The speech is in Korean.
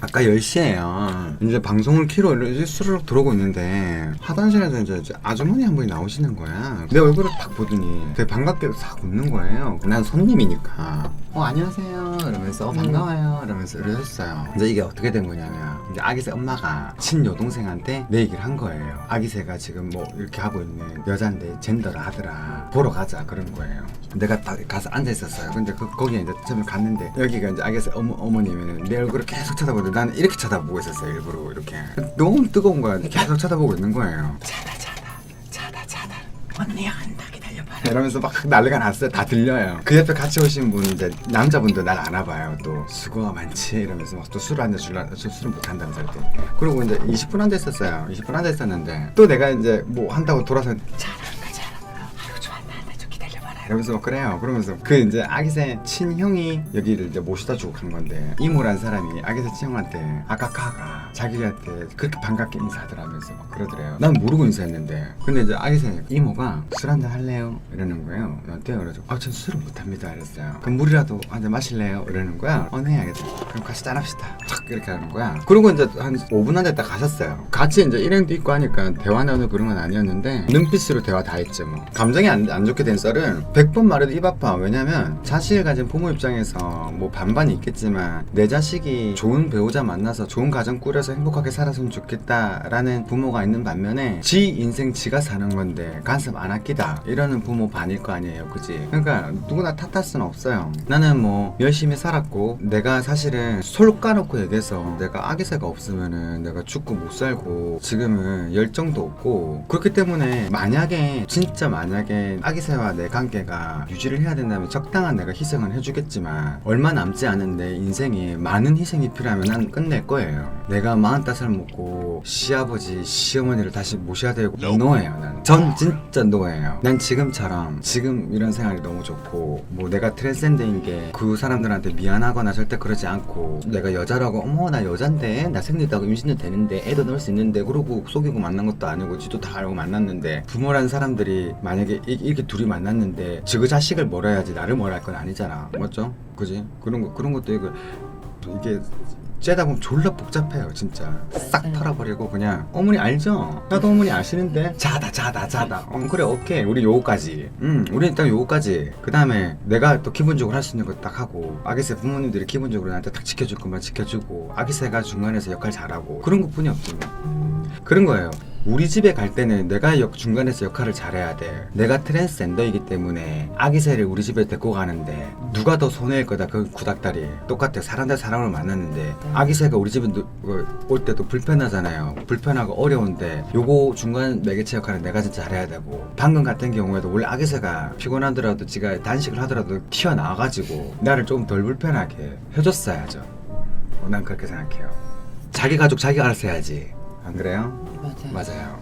아까 10시에요. 이제 방송을 키로 이렇게 수르륵 들어오고 있는데 화장실에서 이제 아주머니 한 분이 나오시는 거야. 내 얼굴을 딱 보더니 되게 반갑게 싹 웃는 거예요. 난 손님이니까. 어 안녕하세요 이러면서 어, 반가워요 이러면서 이러셨어요. 이제 이게 어떻게 된 거냐면 이제 아기새 엄마가 친여동생한테 내 얘기를 한 거예요. 아기새가 지금 뭐 이렇게 하고 있는 여잔데 젠더를 하더라. 보러 가자 그런 거예요. 내가 딱 가서 앉아 있었어요. 근데 그, 거기에 이제 처음에 갔는데 여기가 이제 아기새 어머, 어머니면 내 얼굴을 계속 쳐다보는 데 나는 이렇게 쳐다보고 있었어요. 일부러 이렇게. 너무 뜨거운 거야. 계속 쳐다보고 있는 거예요. 자다 자다. 자다 자다. 언니야 간다. 기다려봐라. 이러면서 막 난리가 났어요. 다 들려요. 그 옆에 같이 오신 분 이제 남자분도 날 알아봐요. 또 수고가 많지. 이러면서 막 또술 한잔 줄라 저 술은 못 한다면서 이렇게 그리고 이제 20분 앉아 있었어요. 20분 앉아 있었는데 또 내가 이제 뭐 한다고 돌아서 자라 이러면서 막 그래요. 그러면서 그 이제 아기새 친형이 여기를 이제 모셔다 주고 간 건데 이모란 사람이 아기새 친형한테 아까카가 자기한테 그렇게 반갑게 인사하더라면서 막 그러더래요. 난 모르고 인사했는데. 근데 이제 아기새 이모가 술 한잔 할래요? 이러는 거예요. 나한테 그래서 아전 술은 못합니다. 이랬어요. 그럼 물이라도 한 잔 마실래요? 이러는 거야. 어 네 알겠어 그럼 같이 짠합시다. 탁 이렇게 하는 거야. 그리고 이제 한 5분 안에 딱 가셨어요. 같이 이제 일행도 있고 하니까 대화 나누고 그런 건 아니었는데 눈빛으로 대화 다 했죠 뭐. 감정이 안, 안 좋게 된 썰은 100번 말해도 입 아파. 왜냐면 자식을 가진 부모 입장에서 뭐 반반이 있겠지만 내 자식이 좋은 배우자 만나서 좋은 가정 꾸려서 행복하게 살았으면 좋겠다라는 부모가 있는 반면에 지 인생 지가 사는 건데 간섭 안 아끼다. 이러는 부모 반일 거 아니에요. 그지? 그러니까 누구나 탓할 수는 없어요. 나는 뭐 열심히 살았고 내가 사실은 솔 까놓고 얘기해서 내가 아기새가 없으면은 내가 죽고 못 살고 지금은 열정도 없고 그렇기 때문에 만약에 진짜 만약에 아기새와 내 관계 가 유지를 해야 된다면 적당한 내가 희생을 해주겠지만 얼마 남지 않은 내 인생에 많은 희생이 필요하면 난 끝낼 거예요. 내가 45살 먹고 시아버지 시어머니를 다시 모셔야 되고 노예요 난. 전 진짜 노예요. 난 지금처럼 지금 이런 생활이 너무 좋고 뭐 내가 트랜스젠더인 게 그 사람들한테 미안하거나 절대 그러지 않고 내가 여자라고 어머 나 여잔데 나 생리다고 임신도 되는데 애도 넣을 수 있는데 그러고 속이고 만난 것도 아니고 지도 다 알고 만났는데 부모라는 사람들이 만약에 이- 이렇게 둘이 만났는데 지그 자식을 멀어야지 나를 멀할 건 아니잖아. 맞죠? 그지? 그런 거 그런 것도 이거 이게 째다 보면 졸라 복잡해요 진짜. 싹 털어버리고 그냥. 어머니 알죠? 나도 어머니 아시는데. 자다 자다 자다. 어 그래 오케이. 우리 요거까지. 음 우리 일단 요거까지. 그 다음에 내가 또 기본적으로 할 수 있는 거 딱 하고 아기새 부모님들이 기본적으로 나한테 딱 지켜줄 것만 지켜주고 아기새가 중간에서 역할 잘하고 그런 것 뿐이 없지 뭐. 그런 거예요. 우리 집에 갈 때는 내가 역 중간에서 역할을 잘해야 돼. 내가 트랜스젠더이기 때문에 아기새를 우리 집에 데리고 가는데 누가 더 손해일 거다 그 구닥다리. 똑같아. 사람 대 사람을 만났는데 아기새가 우리 집에 누- 어, 올 때도 불편하잖아요. 불편하고 어려운데 요거 중간 매개체 역할은 내가 진짜 잘해야 되고 방금 같은 경우에도 원래 아기새가 피곤하더라도 지가 단식을 하더라도 튀어나와가지고 나를 좀 덜 불편하게 해줬어야죠. 어, 난 그렇게 생각해요. 자기 가족 자기 알아서 해야지. 안 그래요? 맞아. 맞아요.